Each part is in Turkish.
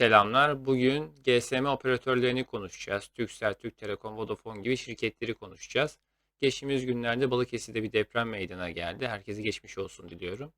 Selamlar. Bugün GSM operatörlerini konuşacağız. Turkcell, Türk Telekom, Vodafone gibi şirketleri konuşacağız. Geçtiğimiz günlerde Balıkesir'de bir deprem meydana geldi. Herkese geçmiş olsun diliyorum.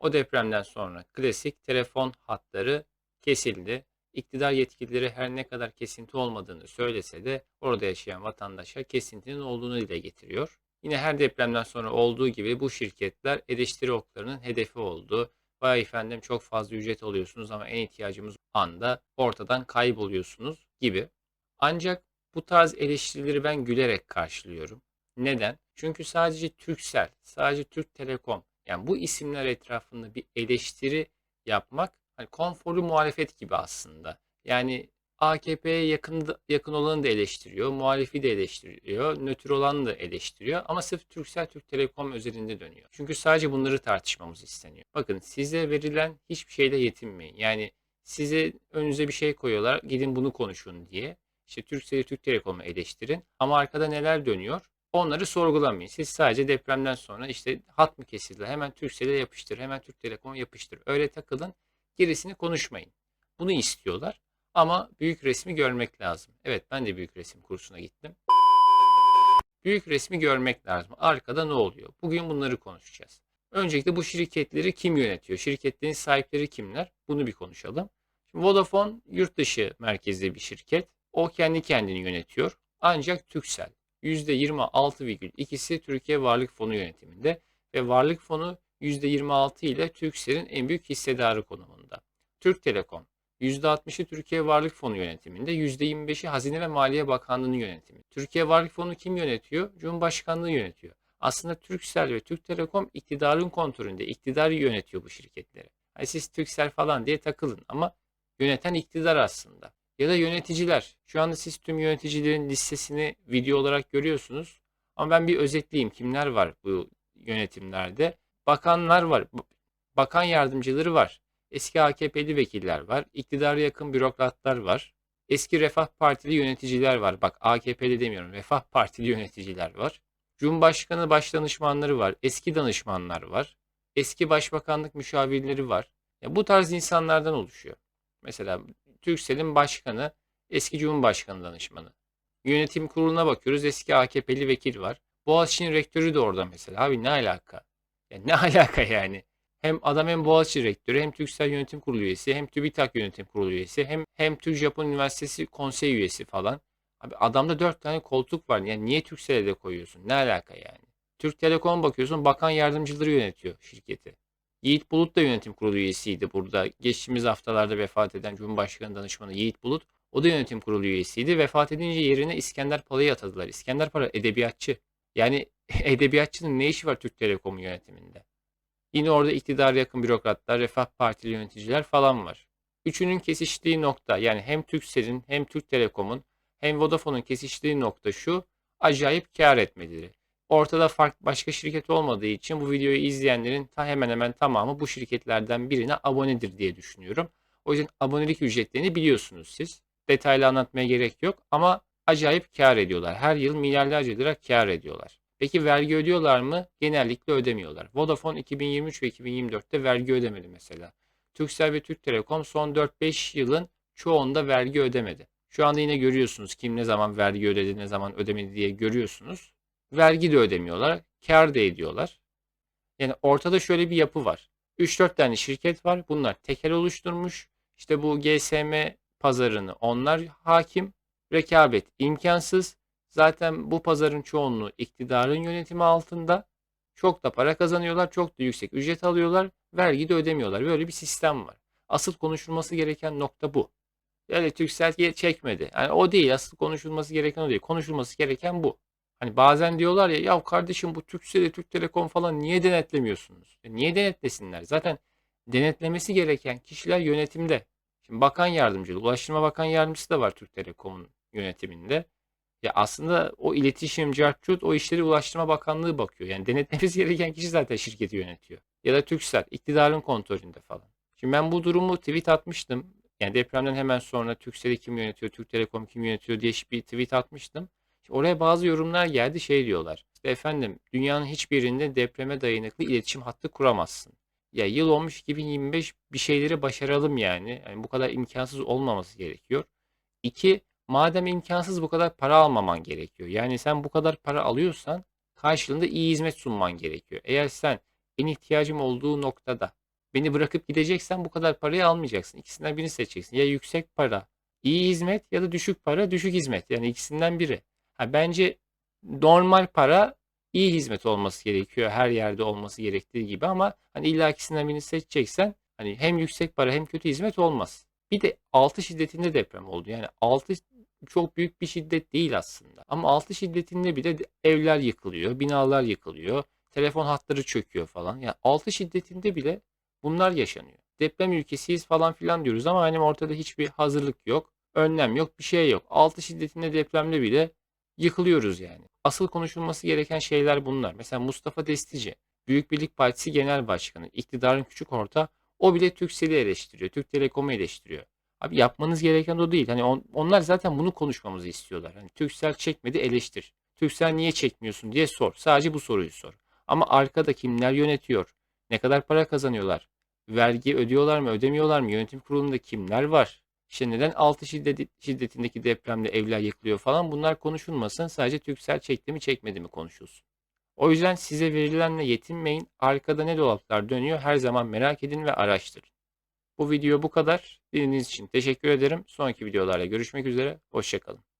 O depremden sonra klasik telefon hatları kesildi. İktidar yetkilileri her ne kadar kesinti olmadığını söylese de orada yaşayan vatandaşa kesintinin olduğunu dile getiriyor. Yine her depremden sonra olduğu gibi bu şirketler eleştiri oklarının hedefi oldu. Vay efendim çok fazla ücret alıyorsunuz ama en ihtiyacımız anda ortadan kayboluyorsunuz gibi. Ancak bu tarz eleştirileri ben gülerek karşılıyorum. Neden? Çünkü sadece Turkcell, sadece Türk Telekom yani bu isimler etrafında bir eleştiri yapmak hani konforlu muhalefet gibi aslında. Yani AKP'ye yakın yakın olanı da eleştiriyor, muhalifi de eleştiriyor, nötr olanı da eleştiriyor ama sırf Turkcell Türk Telekom özelinde dönüyor. Çünkü sadece bunları tartışmamız isteniyor. Bakın size verilen hiçbir şeyle yetinmeyin. Yani size önünüze bir şey koyuyorlar, gidin bunu konuşun diye. İşte Turkcell'i Türk Telekom'u eleştirin ama arkada neler dönüyor? Onları sorgulamayın. Siz sadece depremden sonra işte hat mı kesildi? Hemen Turkcell'e yapıştır, hemen Türk Telekom'a yapıştır. Öyle takılın, gerisini konuşmayın. Bunu istiyorlar. Ama büyük resmi görmek lazım. Evet ben de büyük resim kursuna gittim. Büyük resmi görmek lazım. Arkada ne oluyor? Bugün bunları konuşacağız. Öncelikle bu şirketleri kim yönetiyor? Şirketlerin sahipleri kimler? Bunu bir konuşalım. Şimdi Vodafone yurt dışı merkezli bir şirket. O kendi kendini yönetiyor. Ancak Turkcell %26,2'si Türkiye Varlık Fonu yönetiminde ve Varlık Fonu %26 ile Turkcell'in en büyük hissedarı konumunda. Türk Telekom %60'ı Türkiye Varlık Fonu yönetiminde, %25'i Hazine ve Maliye Bakanlığı'nın yönetimi. Türkiye Varlık Fonu kim yönetiyor? Cumhurbaşkanlığı yönetiyor. Aslında Turkcell ve Türk Telekom iktidarın kontrolünde. İktidar yönetiyor bu şirketleri. Yani siz Turkcell falan diye takılın ama yöneten iktidar aslında. Ya da yöneticiler. Şu anda siz tüm yöneticilerin listesini video olarak görüyorsunuz. Ama ben bir özetleyeyim. Kimler var bu yönetimlerde? Bakanlar var. Bakan yardımcıları var. Eski AKP'li vekiller var. İktidara yakın bürokratlar var. Eski Refah Partili yöneticiler var. Bak AKP'li demiyorum. Refah Partili yöneticiler var. Cumhurbaşkanı başdanışmanları var. Eski danışmanlar var. Eski başbakanlık müşavirleri var. Ya bu tarz insanlardan oluşuyor. Mesela Türksel'in başkanı eski Cumhurbaşkanı danışmanı. Yönetim kuruluna bakıyoruz. Eski AKP'li vekil var. Boğaziçi'nin rektörü de orada mesela. Abi ne alaka? Ya ne alaka yani? Hem adam hem Boğaziçi rektörü hem Türksel Yönetim Kurulu üyesi hem TÜBİTAK Yönetim Kurulu üyesi hem hem Türk Japon Üniversitesi konsey üyesi falan. Abi adamda dört tane koltuk var. Yani niye Türksel'e de koyuyorsun? Ne alaka yani? Türk Telekom bakıyorsun bakan yardımcıları yönetiyor şirketi. Yiğit Bulut da yönetim kurulu üyesiydi burada. Geçtiğimiz haftalarda vefat eden Cumhurbaşkanı danışmanı Yiğit Bulut. O da yönetim kurulu üyesiydi. Vefat edince yerine İskender Pala'yı atadılar. İskender Pala edebiyatçı. Yani edebiyatçının ne işi var Türk Telekom yönetiminde? Yine orada iktidara yakın bürokratlar, Refah Partili yöneticiler falan var. Üçünün kesiştiği nokta yani hem Turkcell'in hem Türk Telekom'un hem Vodafone'un kesiştiği nokta şu acayip kar etmeleri. Ortada farklı başka şirket olmadığı için bu videoyu izleyenlerin ta hemen hemen tamamı bu şirketlerden birine abonedir diye düşünüyorum. O yüzden abonelik ücretlerini biliyorsunuz siz. Detaylı anlatmaya gerek yok ama acayip kar ediyorlar. Her yıl milyarlarca lira kar ediyorlar. Peki vergi ödüyorlar mı? Genellikle ödemiyorlar. Vodafone 2023 ve 2024'te vergi ödemedi mesela. Turkcell ve Türk Telekom son 4-5 yılın çoğunda vergi ödemedi. Şu anda yine görüyorsunuz kim ne zaman vergi ödedi, ne zaman ödemedi diye görüyorsunuz. Vergi de ödemiyorlar, kar da ediyorlar. Yani ortada şöyle bir yapı var. 3-4 tane şirket var. Bunlar tekel oluşturmuş. İşte bu GSM pazarını onlar hakim. Rekabet imkansız. Zaten bu pazarın çoğunluğu iktidarın yönetimi altında. Çok da para kazanıyorlar, çok da yüksek ücret alıyorlar, vergi de ödemiyorlar. Böyle bir sistem var. Asıl konuşulması gereken nokta bu. Yani Turkcell çekmedi. Yani o değil, asıl konuşulması gereken o değil. Konuşulması gereken bu. Hani bazen diyorlar ya, ya kardeşim bu Turkcell, Türk Telekom falan niye denetlemiyorsunuz? E niye denetlesinler? Zaten denetlemesi gereken kişiler yönetimde. Şimdi bakan yardımcılığı, Ulaştırma Bakan Yardımcısı da var Türk Telekom'un yönetiminde. Ya aslında o iletişim, cartçut o işleri Ulaştırma Bakanlığı bakıyor. Yani denetlemesi gereken kişi zaten şirketi yönetiyor. Ya da Türksel, iktidarın kontrolünde falan. Şimdi ben bu durumu tweet atmıştım. Yani depremden hemen sonra Türksel'i kim yönetiyor, Türk Telekom kim yönetiyor diye bir tweet atmıştım. Şimdi oraya bazı yorumlar geldi şey diyorlar. İşte efendim dünyanın hiçbir yerinde depreme dayanıklı iletişim hattı kuramazsın. Ya yıl olmuş 2025 bir şeyleri başaralım yani. Yani bu kadar imkansız olmaması gerekiyor. İki, madem imkansız bu kadar para almaman gerekiyor. Yani sen bu kadar para alıyorsan karşılığında iyi hizmet sunman gerekiyor. Eğer sen en ihtiyacım olduğu noktada beni bırakıp gideceksen bu kadar parayı almayacaksın. İkisinden birini seçeceksin. Ya yüksek para, iyi hizmet ya da düşük para, düşük hizmet. Yani ikisinden biri. Ha, bence normal para iyi hizmet olması gerekiyor. Her yerde olması gerektiği gibi ama hani illa ikisinden birini seçeceksen hani hem yüksek para hem kötü hizmet olmaz. Bir de 6 şiddetinde deprem oldu. Yani 6 çok büyük bir şiddet değil aslında. Ama 6 şiddetinde bile evler yıkılıyor, binalar yıkılıyor, telefon hatları çöküyor falan. Yani 6 şiddetinde bile bunlar yaşanıyor. Deprem ülkesiyiz falan filan diyoruz ama hani ortada hiçbir hazırlık yok, önlem yok, bir şey yok. 6 şiddetinde depremde bile yıkılıyoruz yani. Asıl konuşulması gereken şeyler bunlar. Mesela Mustafa Destici, Büyük Birlik Partisi Genel Başkanı, iktidarın küçük orta, o bile Turkcell'i eleştiriyor, Türk Telekom'u eleştiriyor. Abi yapmanız gereken o değil. Hani on- onlar zaten bunu konuşmamızı istiyorlar. Hani Turkcell çekmedi eleştir. Turkcell niye çekmiyorsun diye sor. Sadece bu soruyu sor. Ama arkada kimler yönetiyor? Ne kadar para kazanıyorlar? Vergi ödüyorlar mı, ödemiyorlar mı? Yönetim kurulunda kimler var? İşte neden 6 şiddeti, şiddetindeki depremde evler yıkılıyor falan bunlar konuşulmasın. Sadece Turkcell çekti mi çekmedi mi konuşulsun. O yüzden size verilenle yetinmeyin. Arkada ne dolaplar dönüyor her zaman merak edin ve araştırın. Bu video bu kadar. Dinlediğiniz için teşekkür ederim. Sonraki videolarla görüşmek üzere. Hoşçakalın.